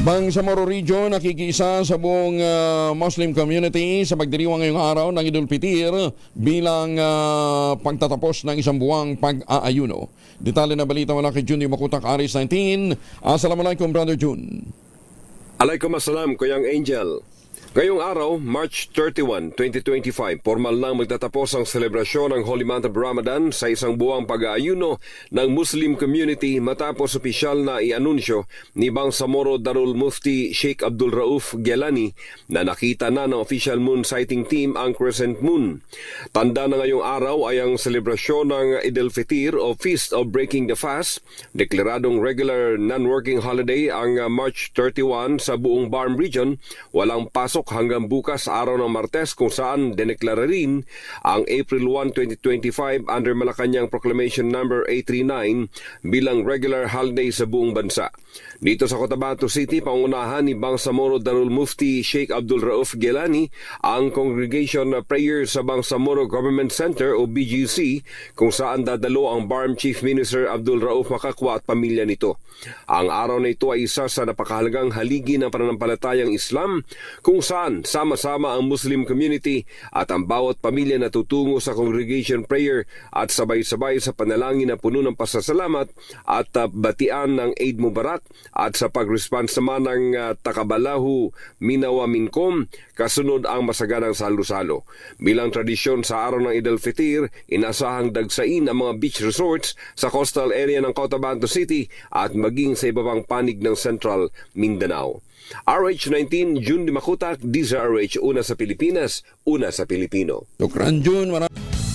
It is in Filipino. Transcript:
Bangsamoro Region nakikiisa sa buong ah, Muslim community sa pagdiriwang ngayong araw ng Idul Fitir bilang ah, pagtatapos ng isang buwang pag-aayuno. Detalye na balita mula kay Jun Makutak, Aris 19. Assalamualaikum, Brother Jun. Alaikum assalam, Kuyang Angel. Ngayong araw, March 31, 2025, formal nang magtatapos ang selebrasyon ng Holy Month of Ramadan sa isang buwang pag-aayuno ng Muslim community matapos opisyal na ianunsyo ni Bangsamoro Darul Mufti Sheikh Abdul Rauf Gelani na nakita na ng official moon sighting team ang crescent moon. Tanda na ngayong araw ay ang selebrasyon ng Eid al-Fitr o Feast of Breaking the Fast, deklaradong regular non-working holiday ang March 31 sa buong Barm Region, walang pasok hanggang bukas araw ng Martes kung saan deneklara rin ang April 1, 2025 under Malacanang Proclamation Number 839 bilang regular holiday sa buong bansa. Dito sa Cotabato City, pangunahan ni Bangsamoro Darul Mufti Sheikh Abdul Rauf Gelani ang Congregation Prayer sa Bangsamoro Government Center o BGC kung saan dadalo ang BARM Chief Minister Abdul Rauf Makakwa at pamilya nito. Ang araw na ito ay isa sa napakahalagang haligi ng pananampalatayang Islam kung saan sama-sama ang Muslim community at ang bawat pamilya na tutungo sa congregation prayer at sabay-sabay sa panalangin na puno ng pasasalamat at uh, batian ng Eid Mubarak at sa pag-response naman ng uh, Takabalahu Minawa Minkom kasunod ang masaganang salo-salo. Bilang tradisyon sa araw ng Eid al-Fitr, inasahang dagsain ang mga beach resorts sa coastal area ng Cotabato City at maging sa iba pang panig ng Central Mindanao. RH19, June Makutak, DZRH, una sa Pilipinas, una sa Pilipino. Dukran Jun, maraming